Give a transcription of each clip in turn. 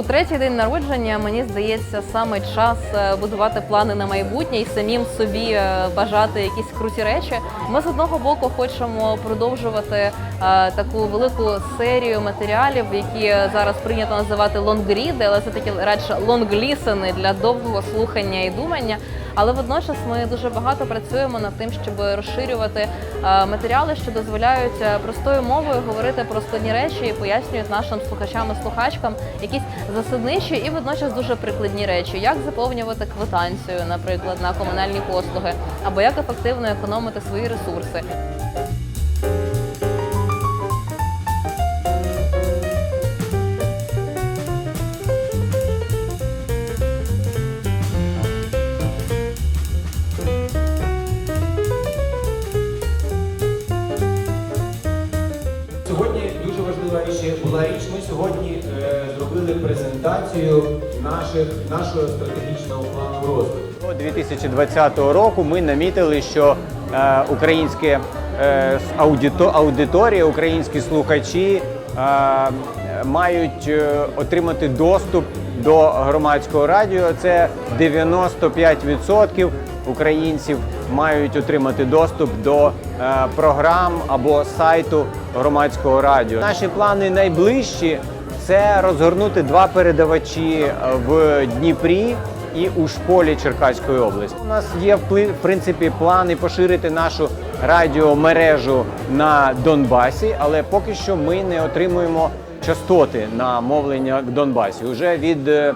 У третій день народження мені здається саме час е, будувати плани на майбутнє і самим собі е, бажати якісь круті речі. Ми з одного боку хочемо продовжувати е, таку велику серію матеріалів, які зараз прийнято називати лонгріди, але це такі радше лонглісени для довгого слухання і думання. Але водночас ми дуже багато працюємо над тим, щоб розширювати е, матеріали, що дозволяють е, простою мовою говорити про складні речі і пояснюють нашим слухачам і слухачкам якісь засадничі і водночас дуже прикладні речі, як заповнювати квитанцію, наприклад, на комунальні послуги, або як ефективно економити свої ресурси. Була річ. Ми сьогодні е, зробили презентацію наших, нашого стратегічного плану розвитку. До 2020 року ми намітили, що е, українське е, аудито, аудиторія, українські слухачі е, мають е, отримати доступ до громадського радіо. Це 95% українців мають отримати доступ до е, програм або сайту громадського радіо. Наші плани найближчі це розгорнути два передавачі е, в Дніпрі і у школі Черкаської області. У нас є в принципі плани поширити нашу радіомережу на Донбасі, але поки що ми не отримуємо частоти на мовлення Донбасі. Уже від Е,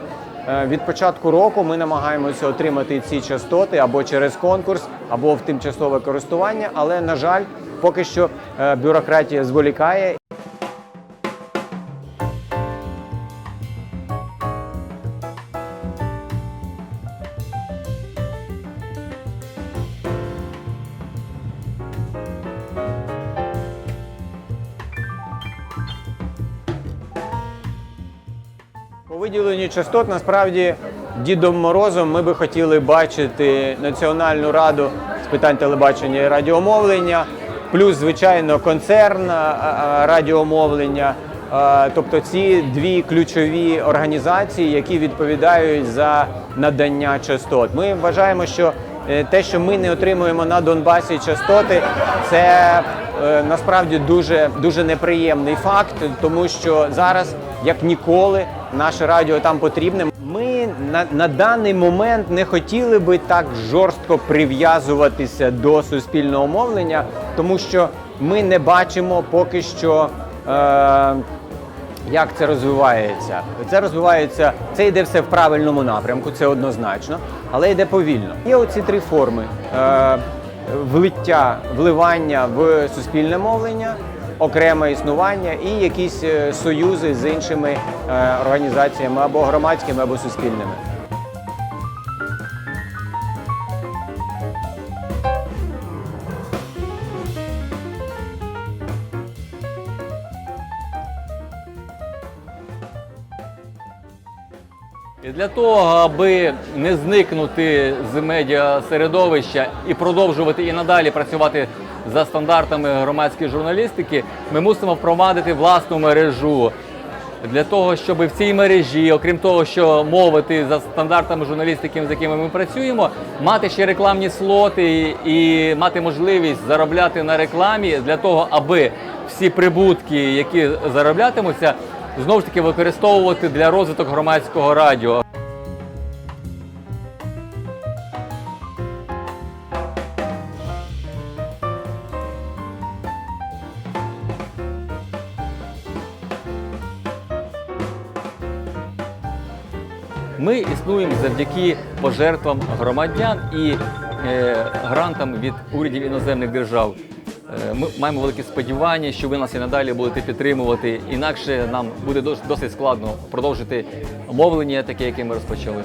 Від початку року ми намагаємося отримати ці частоти або через конкурс, або в тимчасове користування. Але на жаль, поки що е, бюрократія зволікає. По виділенню частот насправді Дідом Морозом ми би хотіли бачити Національну раду з питань телебачення і радіомовлення, плюс, звичайно, концерн радіомовлення. Тобто ці дві ключові організації, які відповідають за надання частот. Ми вважаємо, що е, те, що ми не отримуємо на Донбасі частоти, це е, насправді дуже дуже неприємний факт, тому що зараз, як ніколи, наше радіо там потрібне. Ми на, на даний момент не хотіли би так жорстко прив'язуватися до суспільного мовлення, тому що ми не бачимо поки що. Е, як це розвивається? Це розвивається, це йде все в правильному напрямку, це однозначно, але йде повільно. Є оці три форми: е, влиття, вливання в суспільне мовлення, окреме існування і якісь е, союзи з іншими е, організаціями або громадськими, або суспільними. І для того, аби не зникнути з медіа середовища і продовжувати і надалі працювати за стандартами громадської журналістики, ми мусимо впровадити власну мережу. Для того, щоб в цій мережі, окрім того, що мовити за стандартами журналістики, з якими ми працюємо, мати ще рекламні слоти і мати можливість заробляти на рекламі для того, аби всі прибутки, які зароблятимуться, знову ж таки використовувати для розвиток громадського радіо. Ми існуємо завдяки пожертвам громадян і е, грантам від урядів іноземних держав. Е, Ми маємо великі сподівання, що ви нас і надалі будете підтримувати. Інакше нам буде досить складно продовжити мовлення, таке, яке ми розпочали.